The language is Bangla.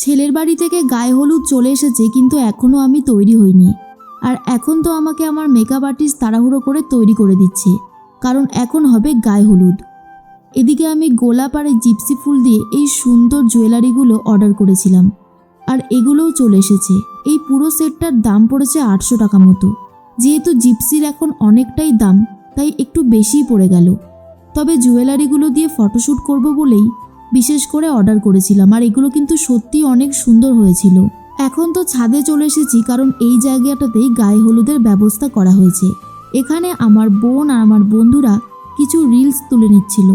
ছেলের বাড়ি থেকে গায়ে হলুদ চলে এসেছে, কিন্তু এখনও আমি তৈরি হইনি। আর এখন তো আমাকে আমার মেকআপ আর্টিস্ট তাড়াহুড়ো করে তৈরি করে দিচ্ছে, কারণ এখন হবে গায়ে হলুদ। এদিকে আমি গোলাপ আর জিপসি ফুল দিয়ে এই সুন্দর জুয়েলারিগুলো অর্ডার করেছিলাম, আর এগুলোও চলে এসেছে। এই পুরো সেটটার দাম পড়েছে আটশো টাকা মতো। যেহেতু জিপসির এখন অনেকটাই দাম, তাই একটু বেশিই পড়ে গেল। তবে জুয়েলারিগুলো দিয়ে ফটোশ্যুট করব বলেই বিশেষ করে অর্ডার করেছিলাম। আর এগুলো কিন্তু সত্যি অনেক সুন্দর হয়েছিল। এখন তো ছাদে চলে এসেছি, কারণ এই জায়গাটাতেই গায়ে হলুদের ব্যবস্থা করা হয়েছে। এখানে আমার বোন আর আমার বন্ধুরা কিছু রিলস তুলে নিচ্ছিল।